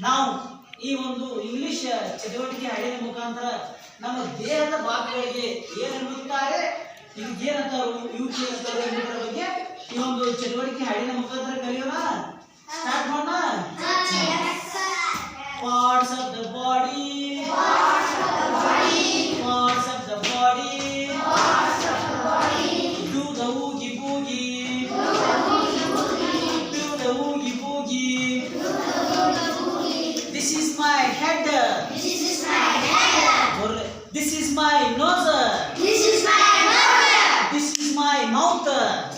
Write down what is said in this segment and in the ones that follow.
ನಾವು ಈ ಒಂದು ಇಂಗ್ಲಿಷ್ ಚಟುವಟಿಕೆ ಹಾಡಿನ ಮುಖಾಂತರ ನಮ್ಮ ದೇಹದ ಭಾಗಗಳಿಗೆ ಏನು ಅನ್ನುತ್ತಾರೆ? ಇದಕ್ಕೆ ಏನಂತಾರೋ ಇವಕ್ಕೆ ಎಂಬುದರ ಬಗ್ಗೆ ಈ ಒಂದು ಚಟುವಟಿಕೆ ಹಾಡಿನ ಮುಖಾಂತರ ಕಲಿಯೋಣ. ಸ್ಟಾರ್ಟ್ ಮಾಡೋಣ? Head or this is my nose this is my nose. This is my mouth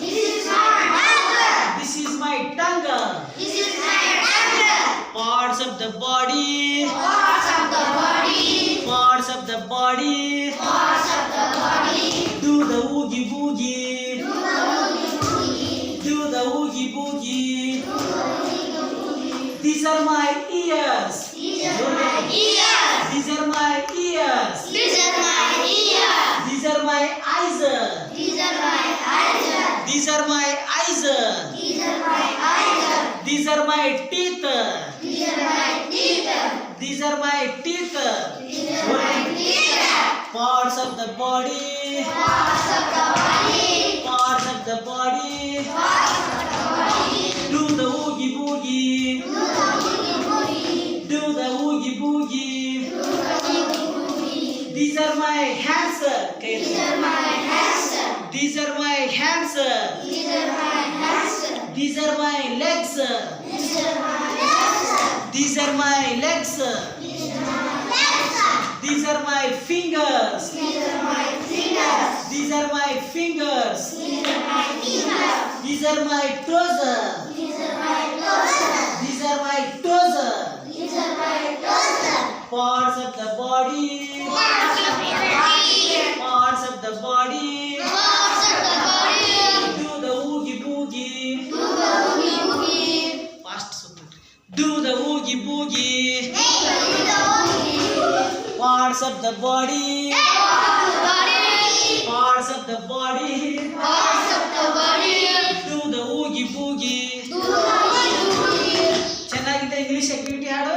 this is my mouth. This is my tongue This is my tongue. parts of the body parts of the body Parts of the body. Parts of the body. Do the oogie boogie. Do the oogie boogie. do the oogie boogie do the oogie boogie these are my ears these are my eyes these are my eyes. These are my teeth these are my teeth These are my teeth. These are my teeth. parts of the body parts of the body Parts of the body. Parts of the body. Do the oogie boogie. do the oogie boogie do the oogie boogie these are my hands these are my hands these are my hands, sir. These are my hands, sir. These are my legs these are my legs these are my legs, sir. These are my fingers these are my fingers These are my fingers. These are my fingers. These are my toes. These are my toes. these are my toes these are my toes parts of the body the body. Moves of the body. Do the oogie boogie. Do the oogie boogie. Fast super. Do the oogie boogie. Hey, do the oogie. Parts of the body. Hey, parts of the body. Parts of the body. Parts of the body. Do the oogie boogie. Do the oogie boogie. ಚೆನ್ನಾಗಿದೆ English activity ಹಾಡು